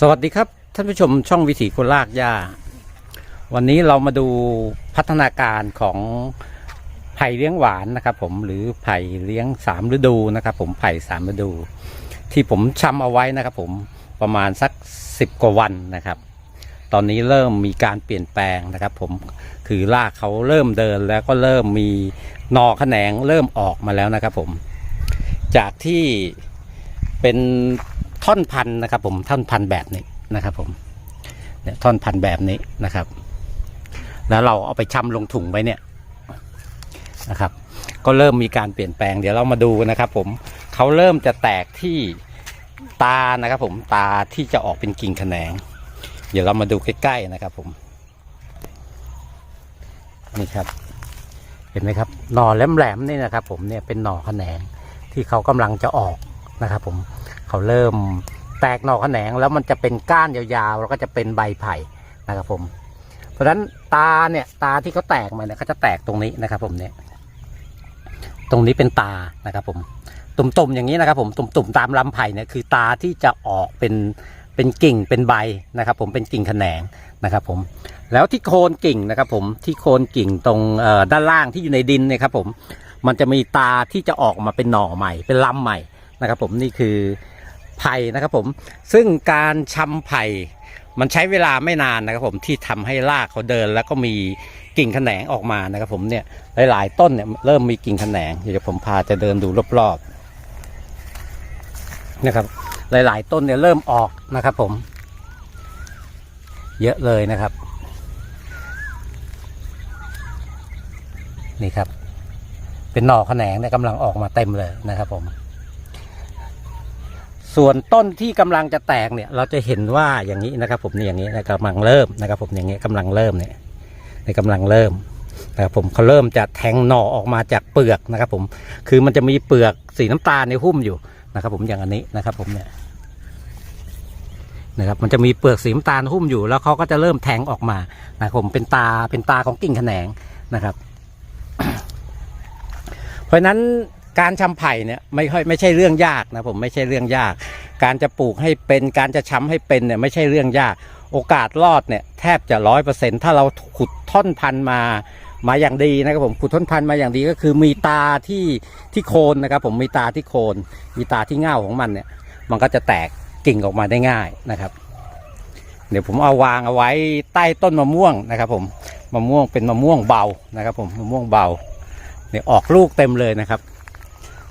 สวัสดีครับ ท่านผู้ชมช่องวิถีคนลากหญ้า วันนี้เรามาดูพัฒนาการของไผ่เลี้ยงหวานนะครับ ผมหรือไผ่เลี้ยงสามฤดูนะครับ ผมไผ่สามฤดู ที่ผมชำเอาไว้นะครับ ผมประมาณสักสิบกว่าวันนะครับ ตอนนี้เริ่มมีการเปลี่ยนแปลงนะครับ ผมคือรากเขาเริ่มเดินแล้วก็เริ่มมีนอแขนงเริ่มออกมาแล้วนะครับ ผม จากที่เป็น ท่อนพันนะครับ ผมท่อนพันแบบนี้นะครับ ผมเนี่ยท่อนพันแบบนี้นะครับ แล้วเราเอาไปชำลงถุงไว้เนี่ยนะครับ ก็เริ่มมีการเปลี่ยนแปลงเดี๋ยวเรามาดูนะครับ ผมเขาเริ่มจะแตกที่ตานะครับ ผมตาที่จะออกเป็นกิ่งแขนง เดี๋ยวเรามาดูใกล้ๆนะครับ ผมนี่ครับ เห็นไหมครับหน่อแหลมๆนี่นะครับ ผมเนี่ยเป็นหน่อแขนงที่เขากำลังจะออกนะครับ ผม เขาเริ่มแตกหน่อแขนงแล้วมันจะเป็นก้านยาวๆแล้วก็จะเป็นใบไผ่นะครับผม เพราะฉะนั้นตาเนี่ยตาที่เขาแตกมาเนี่ยเขาจะแตกตรงนี้นะครับ ผมเนี่ย ตรงนี้เป็นตานะครับผมตุ่มๆอย่างนี้นะครับผมตุ่มๆตามลำไผ่เนี่ยคือตาที่จะออกเป็นเป็นกิ่งเป็นใบนะครับผมเป็นกิ่งแขนงนะครับผมแล้วที่โคนกิ่งนะครับผมที่โคนกิ่งตรงด้านล่างที่อยู่ในดินเนี่ยครับผมมันจะมีตาที่จะออกมาเป็นหน่อใหม่ เป็นลำใหม่นะครับผมนี่คือ ไผ่นะครับผม ซึ่งการชำไผ่มันใช้เวลาไม่นานนะครับผมที่ทำให้รากเขาเดิน แล้วก็มีกิ่งแขนงออกมานะครับผมเนี่ยหลาย ๆ ต้นเนี่ยเริ่มมีกิ่งแขนงเดี๋ยวผมพาจะเดินดูรอบๆนะครับ หลาย ๆ ต้นเนี่ยเริ่มออกนะครับผม เยอะเลยนะครับ นี่ครับ เป็นหน่อแขนงเนี่ยกำลังออกมาเต็มเลยนะครับผม ส่วนต้นที่กำลังจะแตกเนี่ย เราจะเห็นว่าอย่างนี้นะครับ ผมเนี่ยอย่างนี้นะกำลังเริ่มนะครับ ผมอย่างนี้กำลังเริ่มเนี่ยในกำลังเริ่มนะครับผมเขาเริ่มจะแทงหน่อออกมาจากเปลือกนะครับ ผมคือมันจะมีเปลือกสีน้ำตาลในหุ้มอยู่นะครับ ผมอย่างอันนี้นะครับ ผมเนี่ยนะครับมันจะมีเปลือกสีน้ำตาลหุ้มอยู่แล้วเขาก็จะเริ่มแทงออกมานะครับผมเป็นตาเป็นตาของกิ่งแขนงนะครับ เพราะฉะนั้น การชำไผ่เนี่ยไม่ค่อยไม่ใช่เรื่องยากนะผมไม่ใช่เรื่องยาก การจะปลูกให้เป็นการจะช้ำให้เป็นเนี่ยไม่ใช่เรื่องยาก โอกาสรอดเนี่ยแทบจะร้อยเปอร์เซ็นถ้าเราขุดท่อนพันมามาอย่างดีนะครับผมขุดท่อนพันมาอย่างดีก็คือมีตาที่ที่โคนนะครับ ผมมีตาที่โคน มีตาที่เง่าของมันเนี่ย มันก็จะแตกกิ่งออกมาได้ง่ายนะครับ เดี๋ยวผมเอาวางเอาไว้ใต้ต้นมะม่วงนะครับ ผมมะม่วงเป็นมะม่วงเบานะครับ ผมมะม่วงเบาเนี่ยออกลูกเต็มเลยนะครับ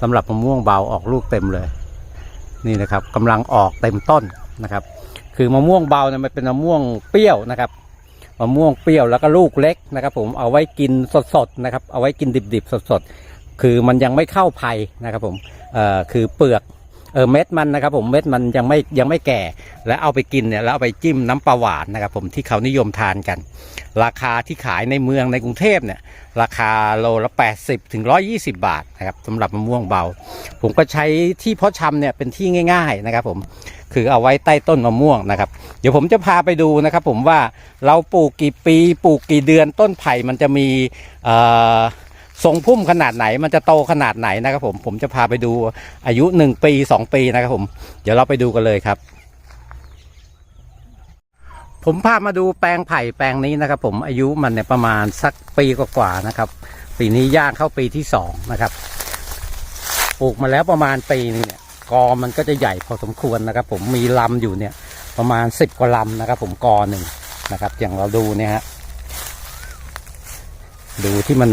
สำหรับมะม่วงเบาออกลูกเต็มเลย นี่นะครับกำลังออกเต็มต้นนะครับ คือมะม่วงเบาเนี่ยมันเป็นมะม่วงเปรี้ยวนะครับมะม่วงเปรี้ยวแล้วก็ลูกเล็กนะครับ ผมเอาไว้กินสดๆนะครับ เอาไว้กินดิบๆสดๆคือมันยังไม่เข้าไผ่นะครับผมเอ่อคือเปลือก เออเม็ดมันนะครับผมเม็ดมันยังไม่ยังไม่แก่ แล้วเอาไปกินเนี่ยแล้วเอาไปจิ้มน้ำปลาหวานนะครับผมที่เขานิยมทานกัน ราคาที่ขายในเมืองในกรุงเทพเนี่ยราคาโลละ 80ถึง120 บาทนะครับสำหรับมะม่วงเบา ผมก็ใช้ที่เพาะชำเนี่ยเป็นที่ง่าย ๆนะครับผมคือเอาไว้ใต้ต้นมะม่วงนะครับ เดี๋ยวผมจะพาไปดูนะครับ ผมว่าเราปลูกกี่ปีปลูกกี่เดือนต้นไผ่มันจะมีเอ่อ ทรงพุ่มขนาดไหน มันจะโตขนาดไหนนะครับผมผมจะพาไปดูอายุ1ปี2ปีนะครับผมเดี๋ยวเราไปดูกันเลยครับ ผมพามาดูแปลงไผ่แปลงนี้นะครับ ผมอายุมันเนี่ยประมาณสักปีกว่าๆนะครับ ปีนี้ย่างเข้าปีที่สองนะครับปลูกมาแล้วประมาณปีนึงเนี่ยกอมันก็จะใหญ่พอสมควรนะครับ ผมมีลำอยู่เนี่ยประมาณสิบกว่าลำนะครับ ผมกอหนึ่งนะครับ อย่างเราดูเนี่ยฮะดูที่มัน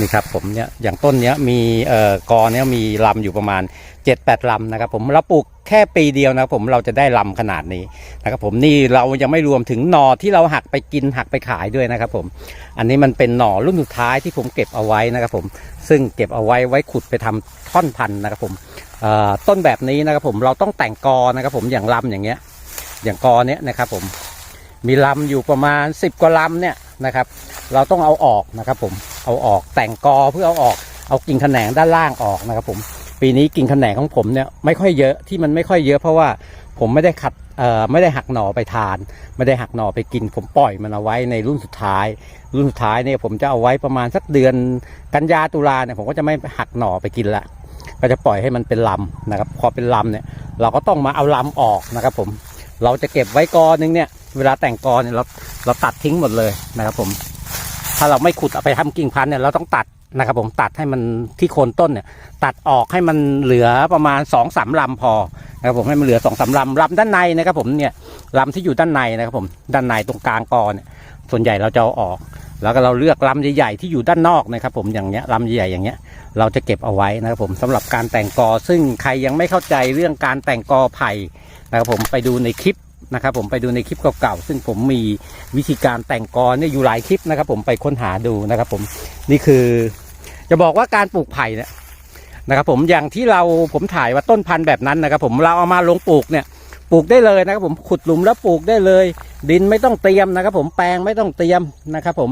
นี่ครับผมเนี่ยอย่างต้นเนี้ยมีเอ่อกอเนี้ยมีลำอยู่ประมาณเจ็ดแปดลำนะครับผมเราปลูกแค่ปีเดียวนะครับผมเราจะได้ลำขนาดนี้นะครับผมนี่เรายังไม่รวมถึงหน่อที่เราหักไปกินหักไปขายด้วยนะครับผมอันนี้มันเป็นหน่อรุ่นสุดท้ายที่ผมเก็บเอาไว้นะครับผมซึ่งเก็บเอาไว้ไว้ขุดไปทำท่อนพันธุ์นะครับผมต้นแบบนี้นะครับผมเราต้องแต่งกอนะครับผมอย่างลำอย่างเงี้ยอย่างกอเนี้ยนะครับผมมีลำอยู่ประมาณ 10กว่าลำเนี่ยนะครับเราต้องเอาออกนะครับผม เอาออกแต่งกอเพื่อเอาออกเอากิ่งแขนงด้านล่างออกนะครับผมปีนี้กิ่งแขนงของผมเนี่ยไม่ค่อยเยอะที่มันไม่ค่อยเยอะเพราะว่าผมไม่ได้ขัดไม่ได้หักหน่อไปทาน ไม่ได้หักหน่อไปกิน ผมปล่อยมันเอาไว้ในรุ่นสุดท้าย รุ่นสุดท้ายเนี่ยผมจะเอาไว้ประมาณสักเดือนกันยาตุลาเนี่ยผมก็จะไม่หักหน่อไปกินละก็จะปล่อยให้มันเป็นลำนะครับพอเป็นลำเนี่ยเราก็ต้องมาเอาลำออกนะครับผมเราจะเก็บไว้กอนึงเนี่ยเวลาแต่งกอเนี่ยเราเราตัดทิ้งหมดเลยนะครับผม ถ้าเราไม่ขุดเอาไปทำกิ่งพันธุ์เนี่ยเราต้องตัดนะครับผมตัดให้มันที่โคนต้นเนี่ย ตัดออกให้มันเหลือประมาณสองสามลำพอนะครับผมให้มันเหลือสองสามลำลำด้านในนะครับผมเนี่ยลำที่อยู่ด้านในนะครับผมด้านในตรงกลางกอเนี่ยส่วนใหญ่เราจะเอาออก แล้วก็เราเลือกลำใหญ่ๆที่อยู่ด้านนอกนะครับผมอย่างเงี้ยลำใหญ่ๆอย่างเงี้ยเราจะเก็บเอาไว้นะครับผมสำหรับการแต่งกอ ซึ่งใครยังไม่เข้าใจเรื่องการแต่งกอไผ่นะครับผมไปดูในคลิป นะครับผมไปดูในคลิปเก่าๆซึ่งผมมีวิธีการแต่งกอเนี่ยอยู่หลายคลิปนะครับ ผมไปค้นหาดูนะครับ ผมนี่คือ จะบอกว่าการปลูกไผ่เนี่ยนะครับ ผมอย่างที่เราผมถ่ายว่าต้นพันธุ์แบบนั้นนะครับ ผมเราเอามาลงปลูกเนี่ยปลูกได้เลยนะครับ ผมขุดหลุมแล้วปลูกได้เลย ดินไม่ต้องเตรียมนะครับ ผมแปลงไม่ต้องเตรียมนะครับ ผม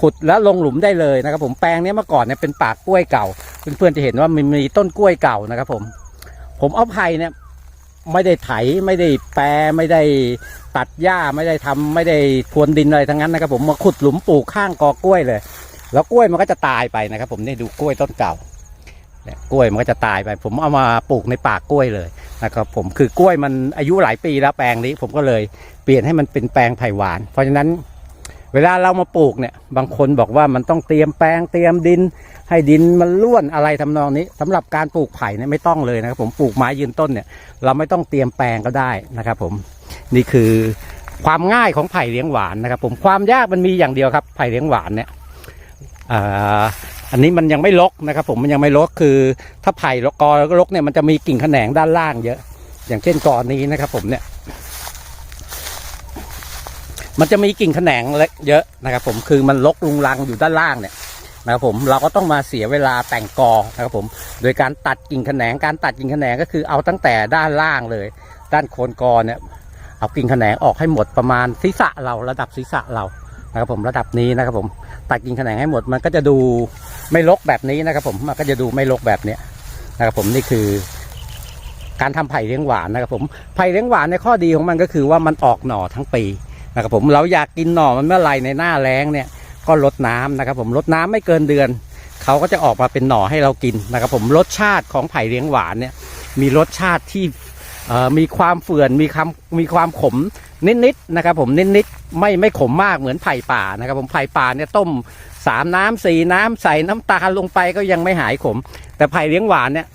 ขุดแล้วลงหลุมได้เลยนะครับ ผมแปลงเนี้ยเมื่อก่อนเนี่ยเป็นปากกล้วยเก่าเพื่อนๆจะเห็นว่ามันมีต้นกล้วยเก่านะครับ ผม ผมเอาไผ่เนี่ย ไม่ได้ไถไม่ได้แปรไม่ได้ตัดหญ้าไม่ได้ทำไม่ได้พรวนดินอะไรทั้งนั้นนะครับ ผมมาขุดหลุมปลูกข้างกอกล้วยเลย แล้วกล้วยมันก็จะตายไปนะครับ ผมนี่ดูกล้วยต้นเก่าเนี่ยกล้วยมันก็จะตายไป ผมเอามาปลูกในปากกล้วยเลยนะครับผมคือกล้วยมันอายุหลายปีแล้วแปลงนี้ ผมก็เลยเปลี่ยนให้มันเป็นแปลงไผ่หวาน เพราะฉะนั้น เวลาเรามาปลูกเนี่ย บางคนบอกว่ามันต้องเตรียมแปลงเตรียมดิน ให้ดินมันร่วนอะไรทำนองนี้สำหรับการปลูกไผ่เนี่ยไม่ต้องเลยนะครับผมปลูกไม้ยืนต้นเนี่ย เราไม่ต้องเตรียมแปลงก็ได้นะครับผมนี่คือความง่ายของไผ่เลี้ยงหวานนะครับ ผมความยากมันมีอย่างเดียวครับไผ่เลี้ยงหวานเนี่ยอ่าอันนี้มันยังไม่ลกนะครับ ผมมันยังไม่ลกคือ ถ้าไผ่กอลกเนี่ยมันจะมีกิ่งแขนงด้านล่างเยอะ อย่างเช่นกอนี้นะครับ ผมเนี่ย มันจะมีกิ่งแขนงเยอะนะครับ ผมคือมันลกลุงลังอยู่ด้านล่างเนี่ยนะครับผมเราก็ต้องมาเสียเวลาแต่งกอนะครับผมโดยการตัดกิ่งแขนงการตัดกิ่งแขนงก็คือเอาตั้งแต่ด้านล่างเลย ด้านโคนกอเนี่ยเอากิ่งแขนงออกให้หมดประมาณศีรษะเราระดับศีรษะเรานะครับผมระดับนี้นะครับผมตัดกิ่งแขนงให้หมดมันก็จะดูไม่รกแบบนี้นะครับ ผมมันก็จะดูไม่รกแบบเนี้ยนะครับผมนี่คือ การทำไผ่เลี้ยงหวานนะครับผมไผ่เลี้ยงหวานในข้อดีของมันก็คือว่ามันออกหน่อทั้งปี นะครับผมเราอยากกินหน่อมันเมื่อไหร่ในหน้าแล้งเนี่ยก็ลดน้ำนะครับผมลดน้ำไม่เกินเดือนเขาก็จะออกมาเป็นหน่อให้เรากินนะครับผมรสชาติของไผ่เลี้ยงหวานเนี่ยมีรสชาติที่มีความเฟื่อนมีความมีความขมนิดๆนะครับผมนิดๆไม่ไม่ขมมากเหมือนไผ่ป่านะครับผมไผ่ป่าเนี่ยต้มสามน้ำสี่น้ำใส่น้ำตาลลงไปก็ยังไม่หายขม แต่ไผ่เลี้ยงหวานเนี่ย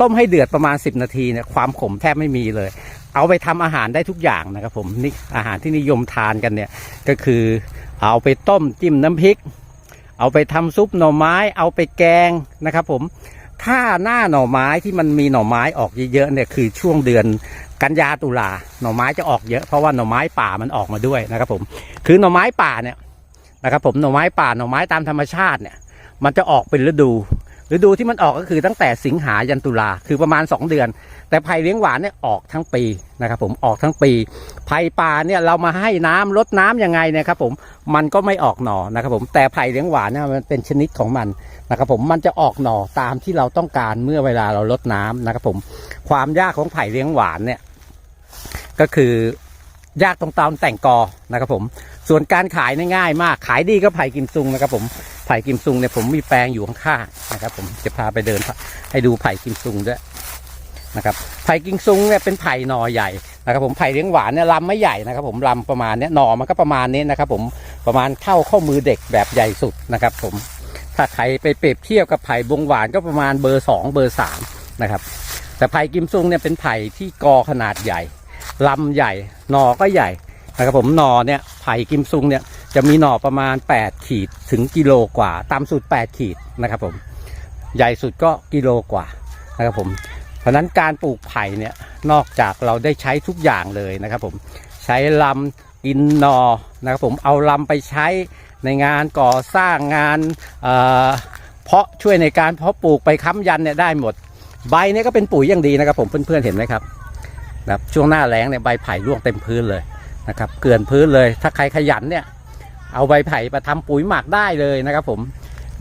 ต้มให้เดือดประมาณ 10 นาทีเนี่ยความขมแทบไม่มีเลย เอาไปทำอาหารได้ทุกอย่างนะครับผมนี่อาหารที่นิยมทานกันเนี่ยก็คือเอาไปต้มจิ้มน้ำพริก เอาไปทำซุปหน่อไม้ เอาไปแกงนะครับผมถ้าหน้าหน่อไม้ที่มันมีหน่อไม้ออกเยอะๆเนี่ยคือช่วงเดือนกันยาตุลาหน่อไม้จะออกเยอะเพราะว่าหน่อไม้ป่ามันออกมาด้วยนะครับผมคือหน่อไม้ป่าเนี่ยนะครับผมหน่อไม้ป่าหน่อไม้ตามธรรมชาติเนี่ยมันจะออกเป็นฤดู ฤดูที่มันออกก็คือตั้งแต่สิงหายันตุลาคือประมาณ 2 เดือน แต่ไผ่เลี้ยงหวานเนี่ยออกทั้งปีนะครับผมออกทั้งปีไผ่ป่าเนี่ยเรามาให้น้ำลดน้ำยังไงเนะครับผมมันก็ไม่ออกหน่อนะครับผมแต่ไผ่เลี้ยงหวานเนี่ยมันเป็นชนิดของมันนะครับผมมันจะออกหน่อตามที่เราต้องการเมื่อเวลาเราลดน้ำนะครับผมความยากของไผ่เลี้ยงหวานเนี่ยก็คือยากตรงตอนแต่งกอนะครับผมส่วนการขายเนี่ยง่ายมากขายดีก็ไผ่กิมซุงนะครับผม ไผ่กิมซุงเนี่ยผมมีแปลงอยู่ข้างๆนะครับ ผมจะพาไปเดินให้ดูไผ่กิมซุงด้วยนะครับไผ่กิมซุงเนี่ยเป็นไผ่หน่อใหญ่นะครับ ผมไผ่เลี้ยงหวานเนี่ยลำไม่ใหญ่นะครับ ผมลำประมาณเนี้ยหน่อมันก็ประมาณนี้นะครับ ผมประมาณเท่าข้อมือเด็กแบบใหญ่สุดนะครับ ผมถ้าใครไปเปรียบเทียบกับไผ่บงหวานก็ประมาณเบอร์สองเบอร์สามนะครับ แต่ไผ่กิมซุงเนี่ยเป็นไผ่ที่กอขนาดใหญ่ลำใหญ่หน่อก็ใหญ่นะครับ ผมหน่อเนี่ยไผ่กิมซุงเนี่ย จะมีหน่อประมาณ 8 ขีดถึงกิโลกว่าต่ำสุด 8 ขีดนะครับผมใหญ่สุดก็กิโลกว่านะครับผมเพราะนั้นการปลูกไผ่เนี่ยนอกจากเราได้ใช้ทุกอย่างเลยนะครับผมใช้ลำกินหนอนะครับผมเอาลำไปใช้ในงานก่อสร้างงานเเพาะช่วยในการเพาะปลูกไปค้ำยันเนี่ยได้หมด ใบเนี่ยก็เป็นปุ๋ยอย่างดีนะครับผมเพื่อนๆเห็นไหมครับนะครับช่วงหน้าแล้งเนี่ยใบไผ่ร่วงเต็มพื้นเลยนะครับเกลื่อนพื้นเลยถ้าใครขยันเนี่ย เอาใบไผ่มาทำปุ๋ยหมักได้เลยนะครับผม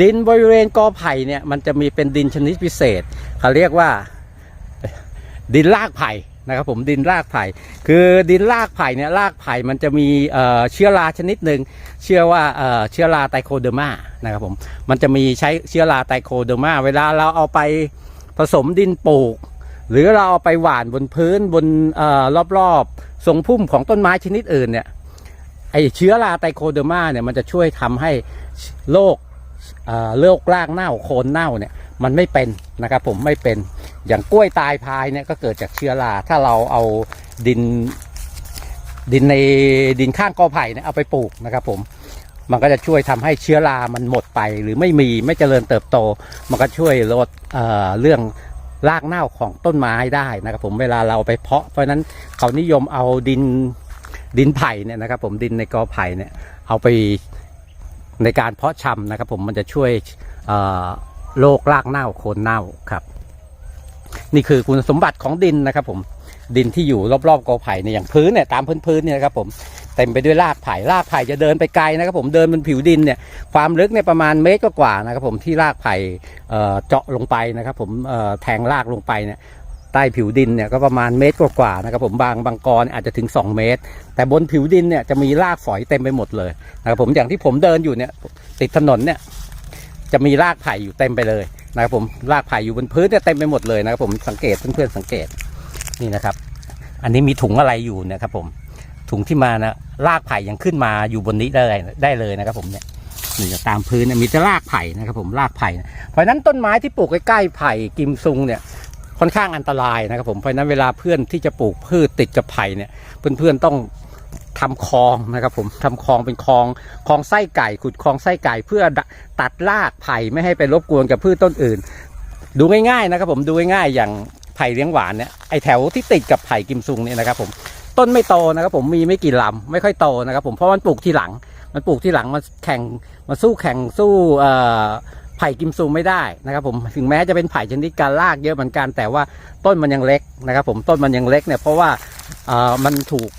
ดินบริเวณกอไผ่เนี่ยมันจะมีเป็นดินชนิดพิเศษเขาเรียกว่าดินรากไผ่นะครับผมดินรากไผ่ คือดินรากไผ่เนี่ยรากไผ่มันจะมีเชื้อราชนิดหนึ่งเชื่อว่าเชื้อราไตโคเดอร์มานะครับผมมันจะมีใช้เชื้อราไตโคเดอร์มา เวลาเราเอาไปผสมดินปลูก หรือเราเอาไปหว่านบนพื้นบนอรอบๆทรงพุ่มของต้นไม้ชนิดอื่นเนี่ย ไอเชื้อราไตโคเดอร์มาเนี่ยมันจะช่วยทำให้โรคเอ่อโรครากเน่าโคนเน่าเนี่ยมันไม่เป็นนะครับผมไม่เป็นอย่างกล้วยตายพายเนี่ยก็เกิดจากเชื้อราถ้าเราเอาดินดินในดินข้างกอไผ่เนี่ยเอาไปปลูกนะครับผมมันก็จะช่วยทำให้เชื้อรามันหมดไปหรือไม่มีไม่เจริญเติบโต มันก็ช่วยลดเอ่อเรื่องรากเน่าของต้นไม้ได้นะครับผมเวลาเราไปเพาะเพราะนั้นเขานิยมเอาดิน ดินไผ่เนี่ยนะครับ ผมดินในกอไผ่เนี่ยเอาไปในการเพาะชำนะครับ ผมมันจะช่วยโรครากเน่าโคนเน่าครับ นี่คือคุณสมบัติของดินนะครับ ผมดินที่อยู่รอบๆกอไผ่เนี่ยอย่างพื้นเนี่ยตามพื้นๆเนี่ยนะครับ ผมเต็มไปด้วยรากไผ่รากไผ่จะเดินไปไกลนะครับ ผมเดินบนผิวดินเนี่ยความลึกเนี่ยประมาณเมตรกว่าๆนะครับ ผมที่รากไผ่เจาะลงไปนะครับ ผมแทงรากลงไปเนี่ย ใต้ผิวดินเนี่ยก็ประมาณเมตรกว่าๆนะครับผมบางบางกรอาจจะถึง 2 เมตร แต่บนผิวดินเนี่ยจะมีรากฝอยเต็มไปหมดเลยนะครับผมอย่างที่ผมเดินอยู่เนี่ยติดถนนเนี่ยจะมีรากไผ่อยู่เต็มไปเลยนะครับผมรากไผ่อยู่บนพื้นเนี่ยเต็มไปหมดเลยนะครับผมสังเกตเพื่อนๆสังเกตนี่นะครับ อันนี้มีถุงอะไรอยู่นะครับผมถุงที่มานะรากไผ่ยังขึ้นมาอยู่บนนี้ได้ได้เลยนะครับผมเนี่ยนี่ตามพื้นมีแต่รากไผ่นะครับผมรากไผ่เพราะนั้นต้นไม้ที่ปลูกใกล้ๆไผ่กิมซุงเนี่ย ค่อนข้างอันตรายนะครับผมเพราะนั้นเวลาเพื่อนที่จะปลูกพืชติดกับไผ่เนี่ยเพื่อนๆต้องทำคลองนะครับผมทำคลองเป็นคลองคลองไส้ไก่ขุดคลองไส้ไก่เพื่อตัดรากไผ่ไม่ให้ไปรบกวนกับพืชต้นอื่น ดูง่ายๆนะครับผมดูง่ายๆอย่างไผ่เลี้ยงหวานเนี่ยไอแถวที่ติดกับไผ่กิมซุงเนี่ยนะครับผมต้นไม่โตนะครับผมมีไม่กี่ลำไม่ค่อยโตนะครับผมเพราะมันปลูกทีหลัง มันปลูกทีหลังมาแข่งมาสู้แข่งสู้เอ่อ ไผ่กิมซุงไม่ได้นะครับผมถึงแม้จะเป็นไผ่ชนิดการลากเยอะเหมือนกัน แต่ว่าต้นมันยังเล็กนะครับผมต้นมันยังเล็กเนี่ยเพราะว่าเอ่อมันถูก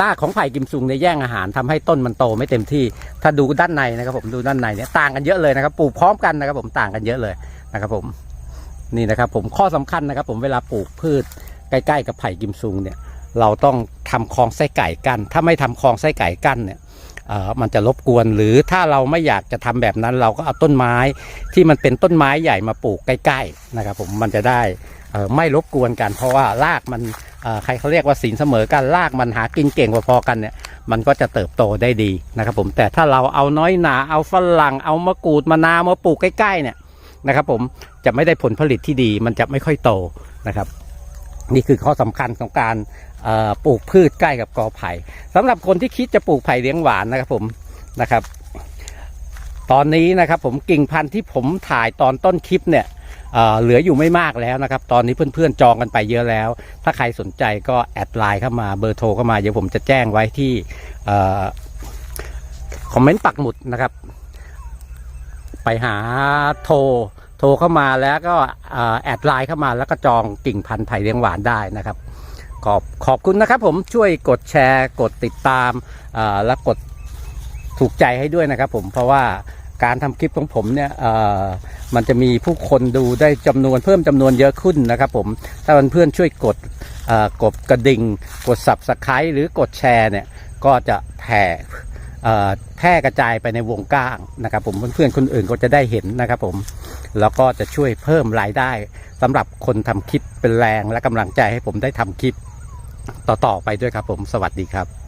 รากของไผ่กิมซุงเนี่ยแย่งอาหารทำให้ต้นมันโตไม่เต็มที่ ถ้าดูด้านในนะครับผมดูด้านในเนี่ยต่างกันเยอะเลยนะครับปลูกพร้อมกันนะครับผมต่างกันเยอะเลยนะครับผมนี่นะครับผมข้อสำคัญนะครับ ผมเวลาปลูกพืชใกล้ ๆ กับไผ่กิมซุงเนี่ย เราต้องทำคลองไส้ไก่กั้นถ้าไม่ทำคลองไส้ไก่กั้นเนี่ย มันจะรบกวน หรือถ้าเราไม่อยากจะทำแบบนั้น เราก็เอาต้นไม้ที่มันเป็นต้นไม้ใหญ่มาปลูกใกล้ๆนะครับผมมันจะได้ไม่รบกวนกัน เพราะว่ารากมันใครเขาเรียกว่าสินเสมอกันรากมันหากินเก่งพอๆกันเนี่ยมันก็จะเติบโตได้ดีนะครับผมแต่ถ้าเราเอาน้อยหนาเอาฝรั่งเอามะกรูดมะนาวมาปลูกใกล้ๆเนี่ยนะครับผมจะไม่ได้ผลผลิตที่ดีมันจะไม่ค่อยโตนะครับ นี่คือข้อสำคัญของการ ปลูกพืชใกล้กับกอไผ่สำหรับคนที่คิดจะปลูกไผ่เลี้ยงหวานนะครับผมนะครับ ตอนนี้นะครับผมกิ่งพันธุ์ที่ผมถ่ายตอนต้นคลิปเนี่ยเเหลืออยู่ไม่มากแล้วนะครับ ตอนนี้เพื่อนๆจองกันไปเยอะแล้ว ถ้าใครสนใจก็แอดไลน์เข้ามาเบอร์โทรเข้ามาเดี๋ยวผมจะแจ้งไว้ที่คอมเมนต์ปักหมุดนะครับ ไปหาโทรโทรเข้ามาแล้วก็แอดไลน์เข้ามาแล้วก็จองกิ่งพันธุ์ไผ่เลี้ยงหวานได้นะครับ ขอบขอบคุณนะครับผมช่วยกดแชร์ กดติดตามและกดถูกใจให้ด้วยนะครับผมเพราะว่าการทำคลิปของผมเนี่ยมันจะมีผู้คนดูได้จำนวนเพิ่มจำนวนเยอะขึ้นนะครับผมถ้าเพื่อนช่วยกดกดกระดิ่ง กด subscribe หรือกดแชร์เนี่ยก็จะแผ่แพร่กระจายไปในวงกว้างนะครับผมเพื่อนๆคนอื่นก็จะได้เห็นนะครับผมแล้วก็จะช่วยเพิ่มรายได้สำหรับคนทำคลิปเป็นแรงและกำลังใจให้ผมได้ทำคลิป ต่อๆไปด้วยครับผม สวัสดีครับ